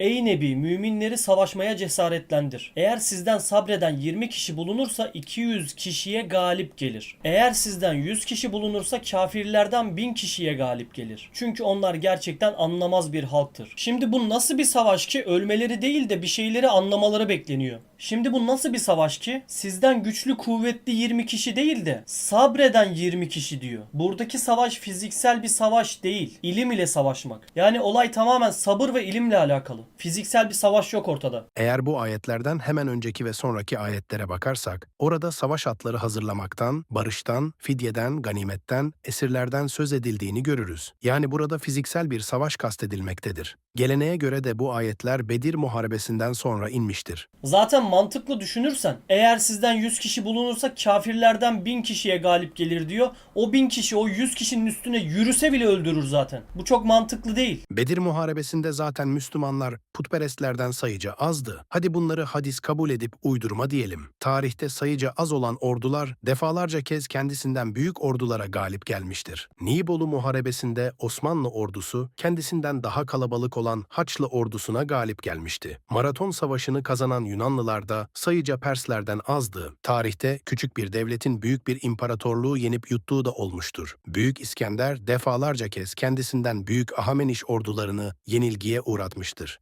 Ey Nebi müminleri savaşmaya cesaretlendir. Eğer sizden sabreden 20 kişi bulunursa 200 kişiye galip gelir. Eğer sizden 100 kişi bulunursa kafirlerden 1000 kişiye galip gelir. Çünkü onlar gerçekten anlamaz bir halktır. Şimdi bu nasıl bir savaş ki ölmeleri değil de bir şeyleri anlamaları bekleniyor. Şimdi bu nasıl bir savaş ki? Sizden güçlü kuvvetli 20 kişi değil de sabreden 20 kişi diyor. Buradaki savaş fiziksel bir savaş değil. İlim ile savaşmak. Yani olay tamamen sabır ve ilimle alakalı. Fiziksel bir savaş yok ortada. Eğer bu ayetlerden hemen önceki ve sonraki ayetlere bakarsak, orada savaş atları hazırlamaktan, barıştan, fidyeden, ganimetten, esirlerden söz edildiğini görürüz. Yani burada fiziksel bir savaş kastedilmektedir. Geleneğe göre de bu ayetler Bedir Muharebesi'nden sonra inmiştir. Zaten mantıklı düşünürsen eğer sizden 100 kişi bulunursa kafirlerden 1000 kişiye galip gelir diyor. O 1000 kişi o 100 kişinin üstüne yürüse bile öldürür zaten. Bu çok mantıklı değil. Bedir Muharebesi'nde zaten Müslümanlar putperestlerden sayıca azdı. Hadi bunları hadis kabul edip uydurma diyelim. Tarihte sayıca az olan ordular defalarca kez kendisinden büyük ordulara galip gelmiştir. Nibolu Muharebesi'nde Osmanlı ordusu kendisinden daha kalabalık olan Haçlı ordusuna galip gelmişti. Maraton Savaşı'nı kazanan Yunanlılar da sayıca Perslerden azdı. Tarihte küçük bir devletin büyük bir imparatorluğu yenip yuttuğu da olmuştur. Büyük İskender defalarca kez kendisinden büyük Ahameniş ordularını yenilgiye uğratmıştır.